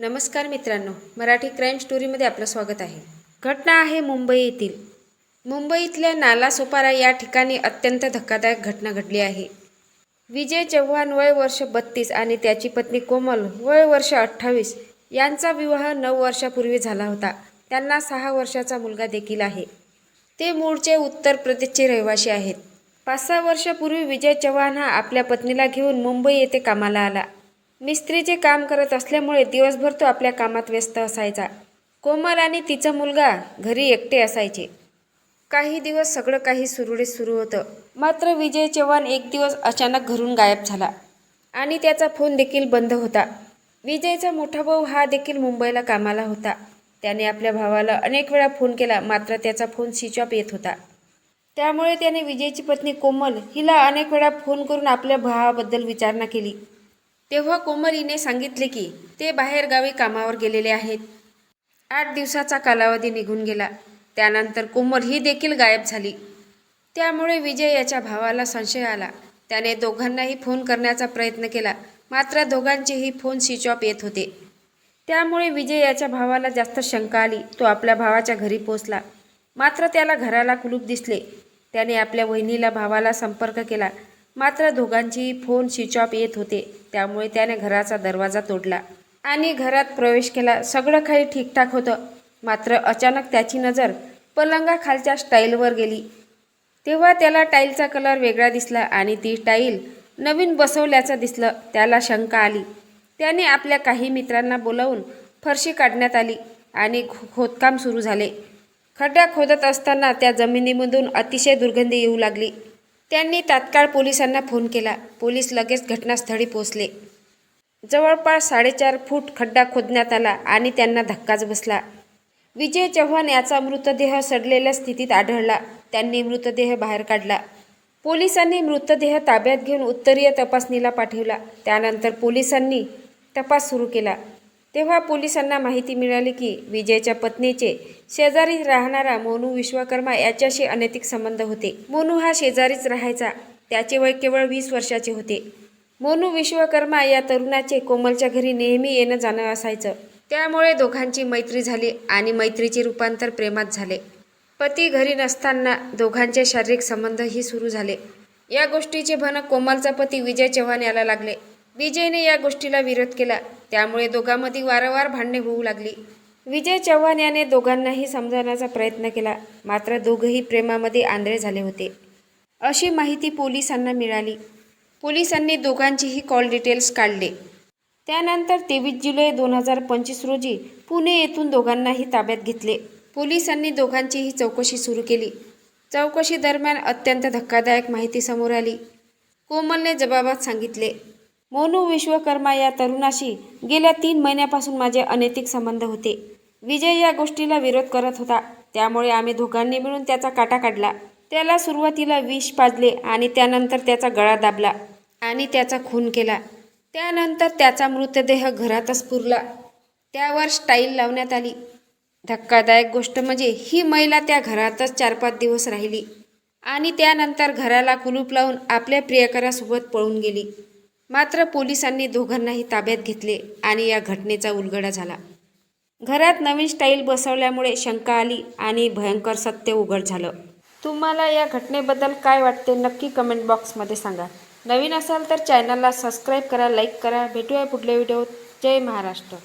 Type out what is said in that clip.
नमस्कार मित्रांनो मराठी क्राईम स्टोरीमध्ये आपलं स्वागत आहे. घटना आहे मुंबई येथील. मुंबईतल्या नालासोपारा या ठिकाणी अत्यंत धक्कादायक घटना घडली आहे. विजय चव्हाण वय वर्ष बत्तीस आणि त्याची पत्नी कोमल वय वर्ष अठ्ठावीस यांचा विवाह नऊ वर्षापूर्वी झाला होता. त्यांना सहा वर्षाचा मुलगा देखील आहे. ते मूळचे उत्तर प्रदेशचे रहिवासी आहेत. पाच सहा वर्षापूर्वी विजय चव्हाण हा आपल्या पत्नीला घेऊन मुंबई येथे कामाला आला. मिस्त्रीचे काम करत असल्यामुळे दिवसभर तो आपल्या कामात व्यस्त असायचा. कोमल आणि तिचा मुलगा घरी एकटे असायचे. काही दिवस सगळं काही सुरळीत सुरू होतं. मात्र विजय चव्हाण एक दिवस अचानक घरून गायब झाला आणि त्याचा फोन देखील बंद होता. विजयचा मोठा भाऊ हा देखील मुंबईला कामाला होता. त्याने आपल्या भावाला अनेक वेळा फोन केला मात्र त्याचा फोन स्विच ऑफ येत होता. त्यामुळे त्याने विजयची पत्नी कोमल हिला अनेक वेळा फोन करून आपल्या भावाबद्दल विचारणा केली. तेव्हा कोमरीने सांगितले की ते बाहेरगावी कामावर गेलेले आहेत. आठ दिवसाचा कालावधी निघून गेला. त्यानंतर कोमर ही देखील गायब झाली. त्यामुळे विजय याच्या भावाला संशय आला. त्याने दोघांनाही फोन करण्याचा प्रयत्न केला. मात्र दोघांचेही फोन स्विच ऑफ येत होते. त्यामुळे विजय याच्या भावाला जास्त शंका आली. तो आपल्या भावाच्या घरी पोचला मात्र त्याला घराला कुलूप दिसले. त्याने आपल्या वहिनीला भावाला संपर्क केला. मात्र दोघांचेही फोन स्विच ऑफ येत होते. त्यामुळे त्याने घराचा दरवाजा तोडला आणि घरात प्रवेश केला. सगळं काही ठीकठाक होतं. मात्र अचानक त्याची नजर पलंगाखालच्या स्टाईलवर गेली. तेव्हा त्याला टाईलचा कलर वेगळा दिसला आणि ती टाईल नवीन बसवल्याचं दिसलं. त्याला शंका आली. त्याने आपल्या काही मित्रांना बोलावून फरशी काढण्यात आली आणि खो खोदकाम सुरू झाले. खड्ड्या खोदत असताना त्या जमिनीमधून अतिशय दुर्गंधी येऊ लागली. त्यांनी तात्काळ पोलिसांना फोन केला. पोलीस लगेच घटनास्थळी पोचले जवळपास साडेचार फूट खड्डा खोदण्यात आला आणि त्यांना धक्काच बसला. विजय चव्हाण याचा मृतदेह सडलेल्या स्थितीत आढळला. त्यांनी मृतदेह बाहेर काढला. पोलिसांनी मृतदेह ताब्यात घेऊन उत्तरीय तपासणीला पाठवला. त्यानंतर पोलिसांनी तपास सुरू केला. तेव्हा पोलिसांना माहिती मिळाली की विजयच्या पत्नीचे शेजारी राहणारा मोनू विश्वकर्मा याच्याशी अनैतिक संबंध होते. मोनू हा शेजारीच राहायचा. त्याचे वय केवळ वीस वर्षाचे होते. मोनू विश्वकर्मा या तरुणाचे कोमलच्या घरी नेहमी येणं जाणं असायचं. त्यामुळे दोघांची मैत्री झाली आणि मैत्रीचे रूपांतर प्रेमात झाले. पती घरी नसताना दोघांचे शारीरिक संबंधही सुरू झाले. या गोष्टीचे भनक कोमलचा पती विजय चव्हाण याला लागले. विजयने या गोष्टीला विरोध केला. त्यामुळे दोघांमध्ये वारंवार भांडणे होऊ लागली. विजय चव्हाण याने दोघांनाही समजावण्याचा प्रयत्न केला. मात्र दोघंही प्रेमामध्ये आंधळे झाले होते. अशी माहिती पोलिसांना मिळाली. पोलिसांनी दोघांचेही कॉल डिटेल्स काढले. त्यानंतर तेवीस जुलै दोन हजार पंचवीस रोजी पुणे येथून दोघांनाही ताब्यात घेतले. पोलिसांनी दोघांचीही चौकशी सुरू केली. चौकशी दरम्यान अत्यंत धक्कादायक माहिती समोर आली. कोमलने जबाबात सांगितले मोनू विश्वकर्मा या तरुणाशी गेल्या तीन महिन्यापासून माझे अनैतिक संबंध होते. विजय या गोष्टीला विरोध करत होता. त्यामुळे आम्ही दोघांनी मिळून त्याचा काटा काढला. त्याला सुरुवातीला विष पाजले आणि त्यानंतर त्याचा गळा दाबला आणि त्याचा खून केला. त्यानंतर त्याचा मृतदेह घरातच पुरला. त्यावर स्टाईल लावण्यात आली. धक्कादायक गोष्ट म्हणजे ही महिला त्या घरातच चार पाच दिवस राहिली आणि त्यानंतर घराला कुलूप लावून आपल्या प्रियकरासोबत पळून गेली. मात्र पोलिसांनी दोघांनाही ताब्यात घेतले आणि या घटनेचा उलगडा झाला. घरात नवीन स्टाईल बसवल्यामुळे शंका आली आणि भयंकर सत्य उघड झालं. तुम्हाला या घटनेबद्दल काय वाटते नक्की कमेंट बॉक्समध्ये सांगा. नवीन असाल तर चॅनलला सबस्क्राईब करा लाईक करा. भेटूया पुढल्या व्हिडिओत जय महाराष्ट्र.